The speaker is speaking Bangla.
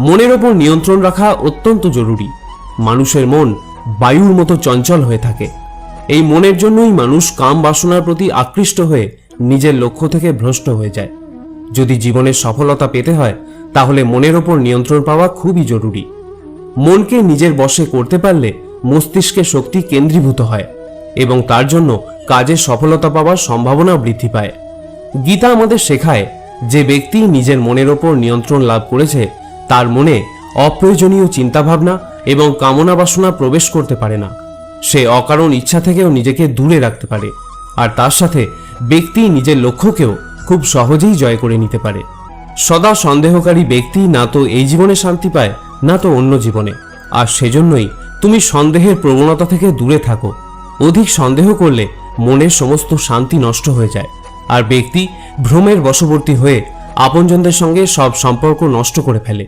মনের ওপর নিয়ন্ত্রণ রাখা অত্যন্ত জরুরি। মানুষের মন বায়ুর মতো চঞ্চল হয়ে থাকে। এই মনের জন্যই মানুষ কাম বাসনার প্রতি আকৃষ্ট হয়ে নিজের লক্ষ্য থেকে ভ্রষ্ট হয়ে যায়। যদি জীবনের সফলতা পেতে হয়, তাহলে মনের ওপর নিয়ন্ত্রণ পাওয়া খুবই জরুরি। মনকে নিজের বশে করতে পারলে মস্তিষ্কে শক্তি কেন্দ্রীভূত হয় এবং তার জন্য কাজে সফলতা পাওয়ার সম্ভাবনা বৃদ্ধি পায়। গীতা আমাদের শেখায় যে ব্যক্তি নিজের মনের ওপর নিয়ন্ত্রণ লাভ করেছে তার মনে অপ্রয়োজনীয় চিন্তাভাবনা এবং কামনা বাসনা প্রবেশ করতে পারে না। সে অকারণ ইচ্ছা থেকেও নিজেকে দূরে রাখতে পারে আর তার সাথে ব্যক্তি নিজের লক্ষ্যকেও খুব সহজেই জয় করে নিতে পারে। সদা সন্দেহকারী ব্যক্তি না তো এই জীবনে শান্তি পায়, না তো অন্য জীবনে। আর সেজন্যই তুমি সন্দেহের প্রবণতা থেকে দূরে থাকো। অধিক সন্দেহ করলে মনের সমস্ত শান্তি নষ্ট হয়ে যায়। আর ব্যক্তি ভ্রমের বশবর্তী হয়ে আপনজনদের সঙ্গে সব সম্পর্ক নষ্ট করে ফেলে।